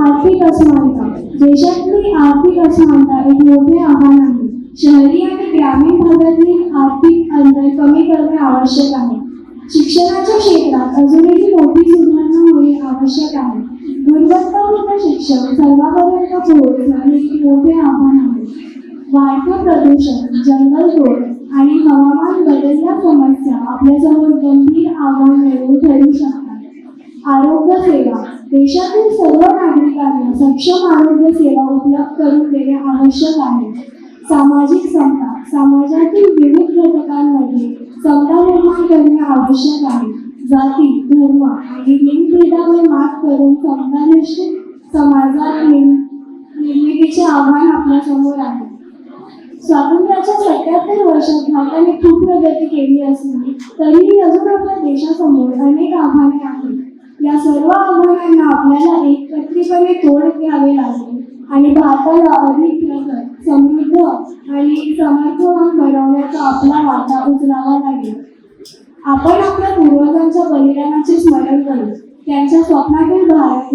आर्थिक असमानता देशातली आर्थिक असमानता एक मोठे आव्हान आहे. शहरी आणि ग्रामीण भागातील आर्थिक अंतर कमी करणे आवश्यक आहे. शिक्षणाच्या क्षेत्रात अजूनही मोठी सुधारणा होणे आवश्यक आहे. गुणवत्तापूर्ण शिक्षण सर्वांपर्यंत पोहोचणे एक मोठे आव्हान आहे. वाढतं प्रदूषण जंगलतोड आणि हवामान बदल या समस्या आपल्यासमोर गंभीर आव्हान ठरू शकतात. आरोग्य सेवा देशातील सर्व नागरिक सक्षम आरोग्य सेवा उपलब्ध करून देणे आवश्यक आहे. सामाजिक समता समाजातील विविध घटकांमध्ये समता निर्माण करणे आवश्यक आहे. जाती धर्म आणि लिंगभेदावर मात करून समतानिष्ठ समाजात निर्मितीचे आव्हान आपल्यासमोर आहे. स्वातंत्र्याच्या सत्याहत्तर वर्षात भारताने खूप प्रगती केली असली तरीही अजून आपल्या देशासमोर अनेक आव्हाने आहेत. या सर्व आव्हानांना आपल्याला एकत्रितपणे तोड द्यावे लागेल. आणि भारताला अधिक प्रगत समृद्ध आणि समर्थवान बनवण्याचा आपला वाटा उचलावा लागेल. आपण आपल्या पूर्वजांच्या बलिदानाचे स्मरण करू. त्यांच्या स्वप्नातील भारत